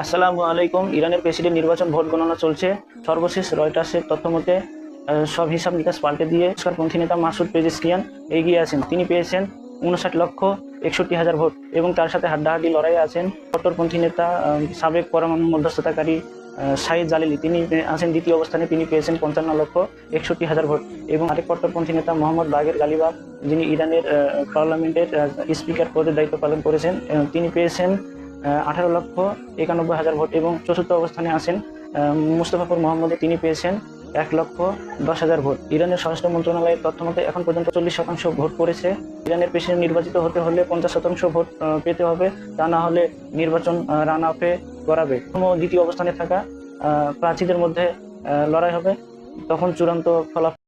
আসসালামু আলাইকুম। ইরানের প্রেসিডেন্ট নির্বাচন ভোট গণনা চলছে। সর্বশেষ রয়টার্সের তথ্য মতে সব হিসাব নিকাশ পাল্টে দিয়ে পন্থী নেতা মাসুদ পেজেস্কিয়ান এগিয়ে আছেন। তিনি পেয়েছেন উনষাট লক্ষ একষট্টি হাজার ভোট এবং তার সাথে হাড্ডাহাড্ডি লড়াইয়ে আছেন কট্টরপন্থী নেতা সাবেক পরমাণু মধ্যস্থতাকারী শাহিদ জালিলি। তিনি আছেন দ্বিতীয় অবস্থানে। তিনি পেয়েছেন পঞ্চান্ন লক্ষ একষট্টি হাজার ভোট এবং আরেক কট্টরপন্থী নেতা মোহাম্মদ বাগের গালিবাব, যিনি ইরানের পার্লামেন্টের স্পিকার পদে দায়িত্ব পালন করেছেন তিনি পেয়েছেন আঠারো লক্ষ একানব্বই হাজার ভোট এবং চতুর্থ অবস্থানে আছেন মুস্তফাপুর মোহাম্মদে তিনি পেয়েছেন এক লক্ষ দশ হাজার ভোট। ইরানের স্বরাষ্ট্র মন্ত্রণালয়ের তথ্য মতে এখন পর্যন্ত চল্লিশ শতাংশ ভোট পড়েছে ইরানের প্রেসিডেন্ট নির্বাচিত হতে হলে পঞ্চাশ শতাংশ ভোট পেতে হবে। তা না হলে নির্বাচন রান আপে করাবে। দ্বিতীয় অবস্থানে থাকা প্রার্থীদের মধ্যে লড়াই হবে। তখন চূড়ান্ত ফলাফল